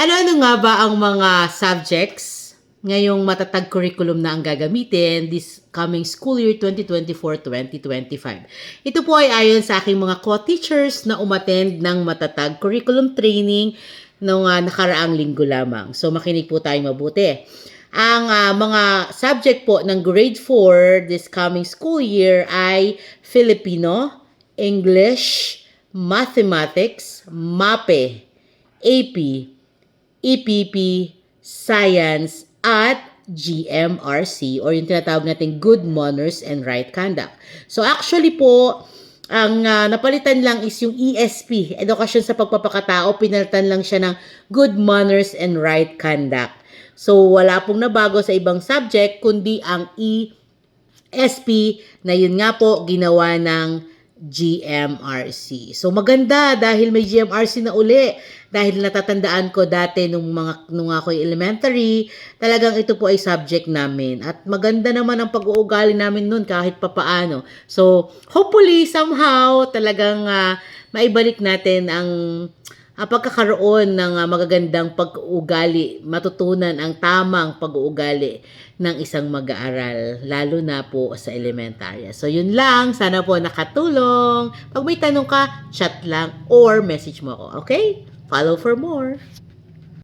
Ano-ano nga ba ang mga subjects ngayong matatag curriculum na ang gagamitin this coming school year 2024-2025? Ito po ay ayon sa aking mga co-teachers na umattend ng matatag curriculum training noong ah, nakaraang linggo lamang. So makinig po tayo mabuti. Ang ah, mga subject po ng grade 4 this coming school year ay Filipino, English, Mathematics, MAPE, AP, EPP, Science, at GMRC or yung tinatawag nating Good Manners and Right Conduct. So actually po, ang ah, napalitan lang is yung ESP, Edukasyon sa Pagpapakatao, pinalitan lang siya ng Good Manners and Right Conduct. So wala pong nabago sa ibang subject, kundi ang ESP na yun nga po ginawa ng GMRC. So maganda dahil may GMRC na uli. Dahil natatandaan ko dati nung mga nung ako elementary, talagang ito po ay subject namin. At maganda naman ang pag-uugali namin noon kahit papaano. So hopefully somehow talagang ah, maibalik natin ang ang pagkakaroon ng ah, magagandang pag-uugali, matutunan ang tamang pag-uugali ng isang mag-aaral, lalo na po sa elementarya. So, yun lang. Sana po nakatulong. Pag may tanong ka, chat lang or message mo ako. Okay? Follow for more.